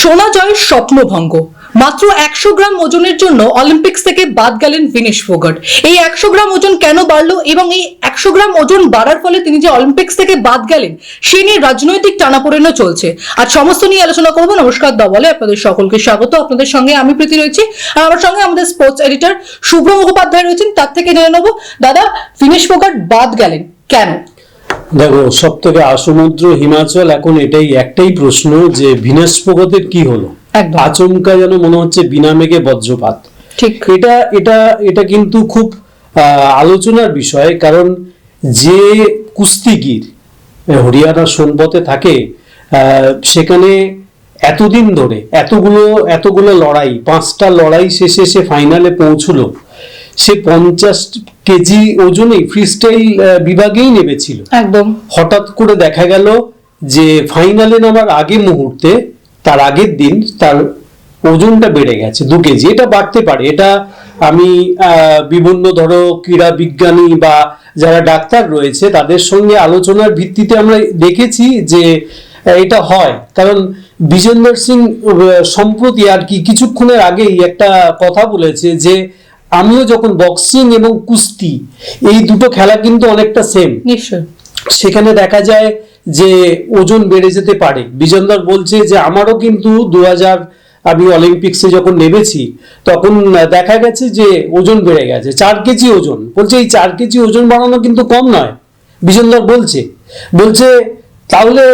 সোনা জয়ের স্বপ্নভঙ্গ মাত্র একশো গ্রাম ওজনের জন্য অলিম্পিক্স থেকে বাদ গেলেন ভিনেশ ফোগাট এই একশো গ্রাম ওজন কেন বাড়লো এবং এই একশো গ্রাম ওজন বাড়ার ফলে তিনি যে অলিম্পিক্স থেকে বাদ গেলেন, সে নিয়ে রাজনৈতিক টানাপোড়েনও চলছে। আর সমস্ত নিয়ে আলোচনা করব নমস্কার দবলে আপনাদের সকলকে স্বাগত। আপনাদের সঙ্গে আমি প্রীতি রয়েছি। আর আমার সঙ্গে আমাদের স্পোর্টস এডিটর শুভ্র মুখোপাধ্যায় রয়েছেন, তার থেকে জেনে নেব, দাদা, ভিনেশ ফোগাট বাদ গেলেন কেন? দেখো সব থেকে আসমুদ্র হিমাচল এখন এটাই একটাই প্রশ্ন যে ভিনেশ ফোগতের কি হলো? আচমকা যেন মনে হচ্ছে বিনা মেঘে বজ্রপাত। ঠিক। এটা এটা এটা কিন্তু খুব আলোচনার বিষয় কারণ যে কুস্তিগির হরিয়ানা সোনপথে থাকে আহ, সেখানে এতদিন ধরে এতগুলো এতগুলো লড়াই পাঁচটা লড়াই শেষে সে ফাইনালে পৌঁছলো। সে পঞ্চাশ কেজি ওজনেই ফ্রিস্টাইল বিভাগেই নেমেছিল। একদম। হঠাৎ করে দেখা গেল যে ফাইনালে নামার আগে মুহূর্তে তার আগের দিন তার ওজনটা বেড়ে গেছে দু কেজি। এটা বাড়তে পারে। এটা আমি বিভিন্ন ধরো ক্রীড়া বিজ্ঞানী বা যারা ডাক্তার রয়েছে তাদের সঙ্গে আলোচনার ভিত্তিতে আমরা দেখেছি যে এটা হয়। কারণ বিজেন্দর সিং সম্প্রতি আর কি কিছুক্ষণের আগেই একটা কথা বলেছে যে আমিও যখন বক্সিং এবং কুস্তি এই দুটো খেলা কিন্তু অনেকটা সেম নিশ্চয় সেখানে দেখা যায় যে ওজন বেড়ে যেতে পারে। বিজন্দর বলছে যে আমারও কিন্তু দু হাজার আমি অলিম্পিক্সে যখন নেমেছি তখন দেখা গেছে যে ওজন বেড়ে গেছে চার কেজি ওজন। বলছে এই চার কেজি ওজন বাড়ানো কিন্তু কম নয়। বিজন্দর বলছে বলছে তাহলে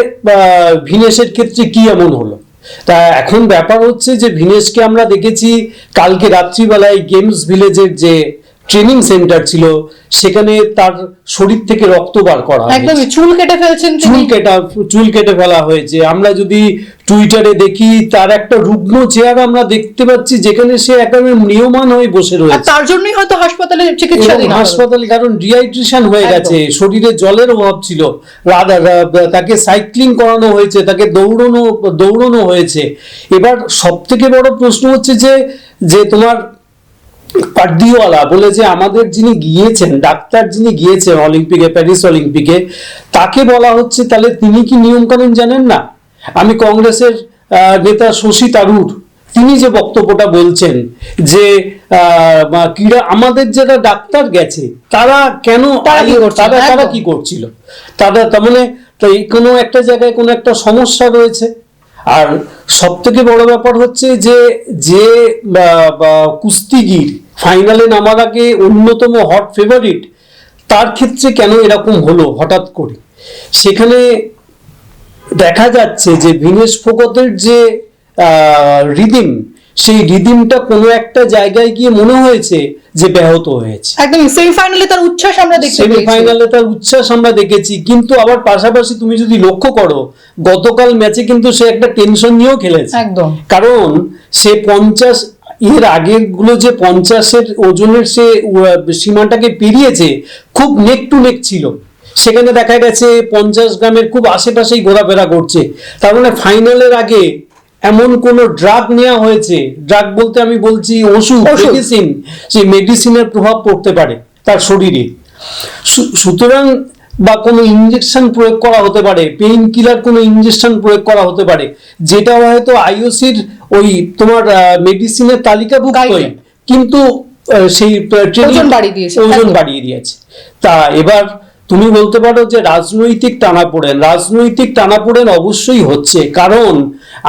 ভিনেশের ক্ষেত্রে কি এমন হলো? তা এখন ব্যাপার হচ্ছে যে ভিনেশকে আমরা দেখেছি কালকে রাত্রিবেলায় গেমস ভিলেজের যে ট্রেনিং সেন্টার ছিল সেখানে তার শরীর থেকে রক্ত বার করা একদম চুল কেটে ফেলছেন চুল কেটে কেটা চুল কেটে ফেলা হয়েছে। আমরা যদি টুইটারে দেখি তার একটা রুগ্ন চেয়ার আমরা দেখতে পাচ্ছি যেখানে সে একেবারে নিয়মান হয়ে বসে রয়েছে। তার জন্যই হয়তো হাসপাতালে চিকিৎসা দিন হাসপাতালে কারণ ডিহাইড্রেশন হয়ে গেছে শরীরে জলের অভাব ছিল তাকে সাইক্লিং করানো হয়েছে তাকে দৌড়ানো দৌড়ানো হয়েছে। এবার সব থেকে বড় প্রশ্ন হচ্ছে যে যে তোমার পার্দিওয়ালা বলে যে আমাদের যিনি গিয়েছেন ডাক্তার যিনি গিয়েছেন অলিম্পিকে প্যারিস অলিম্পিকে তাকে বলা হচ্ছে তাহলে তিনি কি নিয়ম কানুন জানেন না? আমি কংগ্রেসের নেতা শশী তারুর তিনি যে বক্তব্যটা বলছেন যে ক্রীড়া আমাদের যারা ডাক্তার গেছে তারা কেন তারা? তারা। কি করছিল তারা তার মানে কোনো একটা জায়গায় কোনো একটা সমস্যা রয়েছে আর সব থেকে বড় ব্যাপার হচ্ছে যে যে কুস্তিগির ফাইনালে নামার আগে অন্যতম হট ফেভারিট তার ক্ষেত্রে কেন এরকম হলো হঠাৎ করে সেখানে দেখা যাচ্ছে যে ভিনেশ ফোকতের যে রিদিম সেই রিদিমটা কোনো একটা জায়গায় গিয়ে মনে হয়েছে যে ব্যাহত হয়েছে। একদম সেমিফাইনালে তার উচ্ছ্বাস আমরা দেখতে পেয়েছি। সেমিফাইনালে তার উচ্ছ্বাস আমরা দেখেছি কিন্তু আবার পাশাপাশি তুমি যদি লক্ষ্য করো গতকাল ম্যাচে কিন্তু সে একটা টেনশন নিয়েও খেলেছে। একদম। কারণ সে পঞ্চাশ এর আগেরগুলো যে পঞ্চাশের ওজনের সে সীমাটাকে পেরিয়েছে খুব নেক টু নেক ছিল। সেখানে দেখা গেছে পঞ্চাশ গ্রামের খুব আশেপাশেই ঘোরাফেরা করছে। তার মানে ফাইনালের আগে এমন কোন ড্রাগ নেওয়া হয়েছে ড্রাগ বলতে আমি বলছি ওষুধ। মেডিসিন সেই মেডিসিনের প্রভাব পড়তে পারে তার শরীরে। সুতরাং বা কোনো ইঞ্জেকশন প্রয়োগ করা হতে পারে পেইন কিলার কোনো ইঞ্জেকশন প্রয়োগ করা হতে পারে যেটা হয়তো আইওসির ওই তোমার মেডিসিনের তালিকাভুক্তই Guideline। কিন্তু সেই ওজন বাড়িয়ে দিয়েছে, ওজন বাড়িয়ে দিয়েছে। তা এবার তুমি বলতে পারো যে রাজনৈতিক টানাপোড়েন রাজনৈতিক টানাপোড়েন অবশ্যই হচ্ছে। কারণ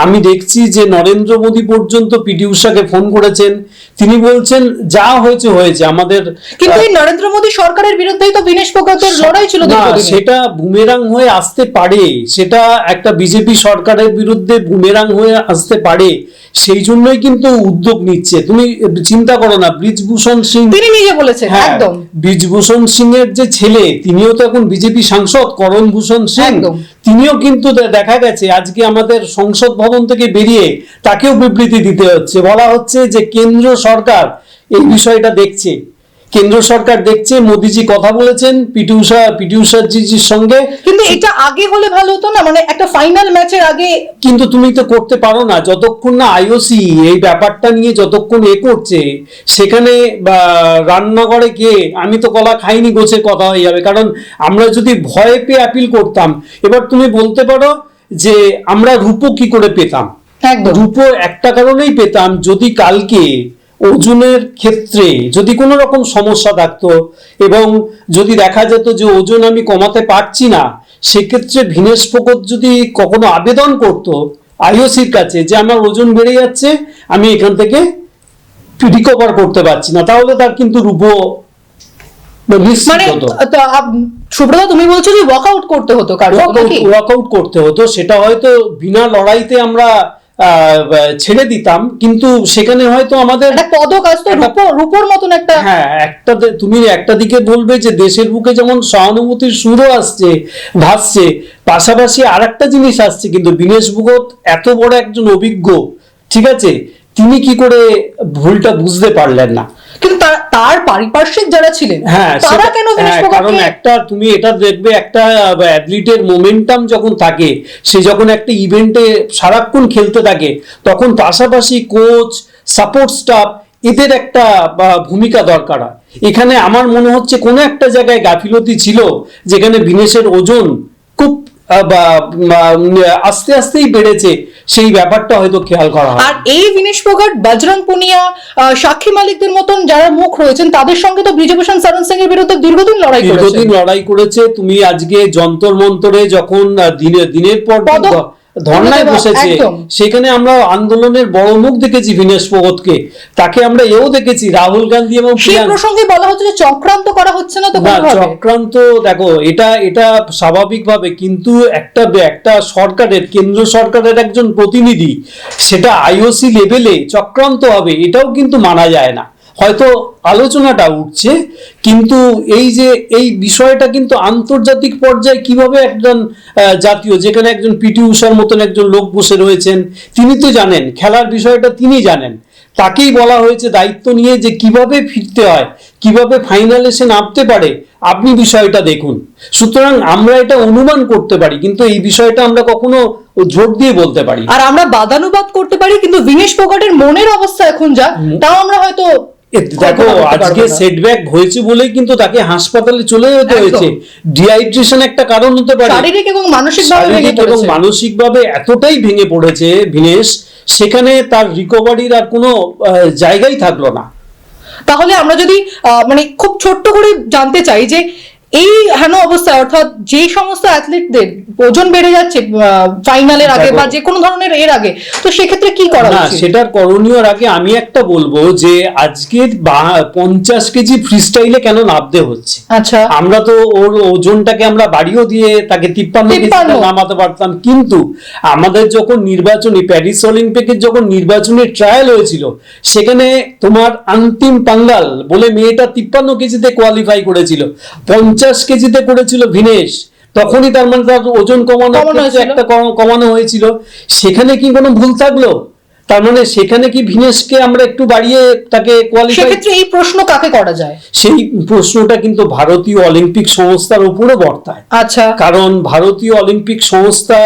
আমি দেখছি যে নরেন্দ্র মোদী পর্যন্ত পিটি উষাকে ফোন করেছেন। তিনি বলছেন যা হয়েছে হয়েছে। আমাদের কিন্তু এই নরেন্দ্র মোদী সরকারের বিরুদ্ধেই তো বিনেশ ফোগাতের লড়াই ছিল না সেটা বুমেরাং হয়ে আসতে পারে। সেটা একটা বিজেপি সরকারের বিরুদ্ধে বুমেরাং হয়ে আসতে পারে। সেই জন্যই কিন্তু উদ্যোগ নিচ্ছে। তুমি চিন্তা করো না ব্রিজভূষণ সিং তিনি নিজে বলেছেন হ্যাঁ, একদম। ব্রিজভূষণ সিং এর যে ছেলে তিনিও তো এখন বিজেপি সাংসদ করণ ভূষণ সিং তিনিও কিন্তু দেখা গেছে আজকে আমাদের সংসদ ভবন থেকে বেরিয়ে তাকেও বিবৃতি দিতে হচ্ছে। বলা হচ্ছে যে কেন্দ্র সরকার এই বিষয়টা দেখছে। কেন্দ্র সরকার দেখছে মোদিজি কথা বলেছেন পিটি উষা পিটি উষাজির সঙ্গে। কিন্তু এটা আগে হলে ভালো হতো না? মানে একটা ফাইনাল ম্যাচের আগে কিন্তু তুমি তো করতে পারো না। যতক্ষণ না আইওসি এই ব্যাপারটা নিয়ে যতক্ষণ এ করছে সেখানে রান্নাঘরে গিয়ে আমি তো কলা খাইনি গোছের কথা হয়ে যাবে। কারণ আমরা যদি ভয় পেয়ে অ্যাপিল করতাম এবার তুমি বলতে পারো যে আমরা রূপো কি করে পেতাম? একদম। রূপো একটা কারণেই পেতাম। যদি কালকে ওজনের ক্ষেত্রে যদি কোনো রকম সমস্যা থাকতো এবং যদি দেখা যেত যে ওজন আমি কমাতে পারছি না সেক্ষেত্রে ভিনেশ ফোকত যদি কখনো আবেদন করত আইওসির কাছে যে আমার ওজন বেড়ে যাচ্ছে আমি এখান থেকে রিকভার করতে পারছি না তাহলে তার কিন্তু রূপো মানে সুব্রতা তুমি বলছো যে ওয়ার্কআউট করতে হতো কারণ? ওয়ার্কআউট করতে হতো সেটা হয়তো বিনা লড়াইতে আমরা ছেড়ে দিতাম কিন্তু সেখানে হয়তো আমাদের পদক আসতো রূপর মতন একটা হ্যাঁ একটা তুমি একটা দিকে বলবে যে দেশের বুকে যেমন সহানুভূতির সুরও আসছে ভাসছে পাশাপাশি আর একটা জিনিস আসছে কিন্তু বিনেশ ভুগত এত বড় একজন অভিজ্ঞ ঠিক আছে? তিনি কি করে ভুলটা বুঝতে পারলেন না? তার পারিপার্শ্বিক যারা ছিলেন হ্যাঁ তারা কেন হ্যাঁ, কারণ একটা তুমি এটা দেখবে একটা অ্যাথলিটের মোমেন্টাম যখন থাকে সে যখন একটা ইভেন্টে সারাক্ষণ খেলতে থাকে তখন পাশাপাশি কোচ সাপোর্ট স্টাফ এদের একটা ভূমিকা দরকার হয়। এখানে আমার মনে হচ্ছে কোনো একটা জায়গায় গাফিলতি ছিল যেখানে বিনেশের ওজন খুব আস্তে আস্তেই বেড়েছে সেই ব্যাপারটা হয়তো খেয়াল করা হয়। আর এই বিনেশ ফোগাট বজরং পুনিয়া সাক্ষী মালিকদের মতন যারা মুখ রয়েছেন তাদের সঙ্গে তো ব্রিজভূষণ শরণ সিং এর বিরুদ্ধে দীর্ঘদিন লড়াই করেছে দীর্ঘদিন লড়াই করেছে তুমি আজকে যন্তর মন্তরে যখন দিনে দিনের পর ধর্নায় বসেছে। সেখানে আমরা আন্দোলনের বড় মুখ দেখেছি ভিনেশ ফোগতকে তাকে আমরা এও দেখেছি রাহুল গান্ধী এবং সেই প্রসঙ্গে বলা হচ্ছে যে চক্রান্ত করা হচ্ছে না তো চক্রান্ত দেখো এটা এটা স্বাভাবিকভাবে কিন্তু একটা একটা সরকারের কেন্দ্র সরকারের একজন প্রতিনিধি সেটা আইওসি লেভেলে চক্রান্ত হবে এটাও কিন্তু মানা যায় না। হয়তো আলোচনাটা উঠছে কিন্তু এই যে এই বিষয়টা কিন্তু আন্তর্জাতিক পর্যায়ে কীভাবে একজন জাতীয় যেখানে একজন পিটি উষার মতন একজন লোক বসে রয়েছেন তিনি তো জানেন খেলার বিষয়টা তিনি জানেন। তাকেই বলা হয়েছে দায়িত্ব নিয়ে যে কীভাবে ফিরতে হয় কীভাবে ফাইনালে সে নামতে পারে আপনি বিষয়টা দেখুন। সুতরাং আমরা এটা অনুমান করতে পারি কিন্তু এই বিষয়টা আমরা কখনো জোর দিয়ে বলতে পারি আর আমরা বাদানুবাদ করতে পারি কিন্তু দীনেশ ফোগাটের মনের অবস্থা এখন যা তাও আমরা হয়তো দেখো আজকে সেটব্যাক হয়েছে বলেই কিন্তু তাকে হাসপাতালে চলে যেতে হয়েছে। ডিহাইড্রেশন একটা কারণ হতে পারে। শারীরিক এবং মানসিক ভাবে এবং মানসিক মানসিকভাবে এতটাই ভেঙে পড়েছে ভিনেশ সেখানে তার রিকভারির আর কোনো জায়গাই থাকল না। তাহলে আমরা যদি আহ, মানে খুব ছোট্ট করে জানতে চাই যে এই হেন অবস্থায় অর্থাৎ যে সমস্ত অ্যাথলিটদের ওজন বেড়ে যাচ্ছে ফাইনালের আগে বা যে কোনো ধরনের এর আগে তো সেক্ষেত্রে কি করা না সেটার করণীয়র আগে আমি একটা বলব যে আজকের পঞ্চাশ কেজি ফ্রিস্টাইলে কেন নামতে হচ্ছে? আচ্ছা। আমরা তো ওর ওজনটাকে আমরা বাড়িয়েও দিয়ে তাকে তিপ্পান্ন কেজিতে 53 নামাতে পারতাম। কিন্তু আমাদের যখন নির্বাচনী প্যারিস অলিম্পিকের যখন নির্বাচনী ট্রায়াল হয়েছিল সেখানে তোমার অন্তিম পাঙ্গাল বলে মেয়েটা তিপ্পান্ন কেজিতে কোয়ালিফাই করেছিল। পঞ্চাশ কেজিতে করেছিল ভিনেশ। তখনই তার মানে তার ওজন কমানো কমানো একটা কমানো হয়েছিল। সেখানে কি কোনো ভুল থাকল? তার মানে সেখানে কি ভিনেশকে আমরা একটু বাড়িয়ে তাকে কোয়ালিফাই সেক্ষেত্রে এই প্রশ্ন কাকে করা যায়? সেই প্রশ্নটা কিন্তু ভারতীয় অলিম্পিক সংস্থার উপরে বর্তায়। আচ্ছা। কারণ ভারতীয় অলিম্পিক সংস্থা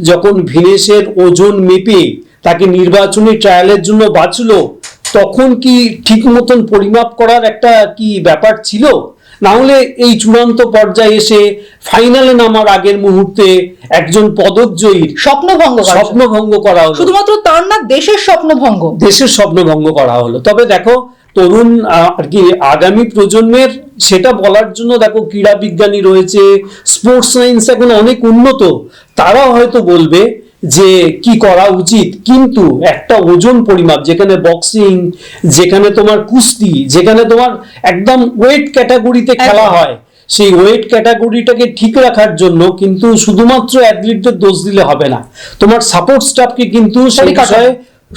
যখন ভিনেশের ওজন মেপে তাকে নির্বাচনী ট্রায়ালের জন্য বাঁচলো তখন কি ঠিক মতন পরিমাপ করার একটা কি ব্যাপার ছিল? না হলে এই চূড়ান্ত পর্যায়ে এসে ফাইনালে নামার আগের মুহূর্তে একজন পদকজয়ীর স্বপ্নভঙ্গ। স্বপ্নভঙ্গ করা হলো। শুধুমাত্র তার না দেশের স্বপ্নভঙ্গ। দেশের স্বপ্নভঙ্গ করা হলো। তবে দেখো তরুণ আর কি আগামী প্রজন্মের সেটা বলার জন্য দেখো ক্রীড়া বিজ্ঞানী রয়েছে স্পোর্টস সায়েন্স এখন অনেক উন্নত। তারাও হয়তো বলবে যে কি করা উচিত কিন্তু একটা ওজন পরিমাপ যেখানে বক্সিং যেখানে তোমার কুস্তি যেখানে তোমার একদম ওয়েট ক্যাটাগরিতে খেলা হয় সেই ওয়েট ক্যাটাগরিটাকে ঠিক রাখার জন্য কিন্তু শুধুমাত্র অ্যাথলিটদের দোষ দিলে হবে না তোমার সাপোর্ট স্টাফকে কিন্তু সেই। বিষয়ে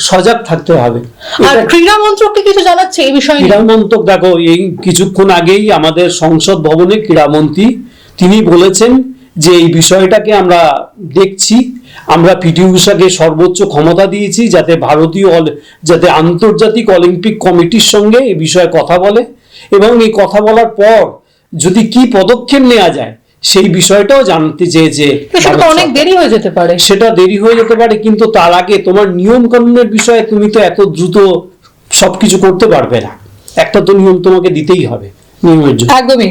সজাগ থাকতে হবে আর ক্রীড়া মন্ত্রককে কিছু জানাচ্ছে এই বিষয়ে নিয়ে? ক্রীড়ামন্ত্রক দেখো এই কিছুক্ষণ আগেই আমাদের সংসদ ভবনে ক্রীড়ামন্ত্রী তিনি বলেছেন যে এই বিষয়টাকে আমরা দেখছি আমরা পিটি উষাকে সর্বোচ্চ ক্ষমতা দিয়েছি যাতে ভারতীয় অল- যাতে আন্তর্জাতিক অলিম্পিক কমিটির সঙ্গে এ বিষয়ে কথা বলে এবং এই কথা বলার পর যদি কি পদক্ষেপ নেওয়া যায় সেই বিষয়টাও জানতে চেয়েছে তো সেটা অনেক দেরি হয়ে যেতে পারে। সেটা দেরি হয়ে যেতে পারে কিন্তু তার আগে তোমার নিয়ম কানুনের বিষয়ে তুমি তো এত দ্রুত সবকিছু করতে পারবে না। একটা তো নিয়ম তোমাকে দিতেই হবে। একদমই।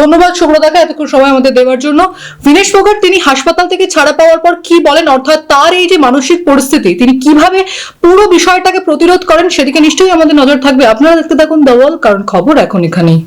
ধন্যবাদ সুব্রতাকে এতক্ষণ সময় আমাদের দেওয়ার জন্য। দীনেশ ফোগাট তিনি হাসপাতাল থেকে ছাড়া পাওয়ার পর কি বলেন? অর্থাৎ তার এই যে মানসিক পরিস্থিতি, তিনি কীভাবে পুরো বিষয়টাকে প্রতিরোধ করেন সেদিকে নিশ্চয়ই আমাদের নজর থাকবে। আপনারা দেখতে থাকুন দেওয়াল কারণ খবর এখন এখানেই।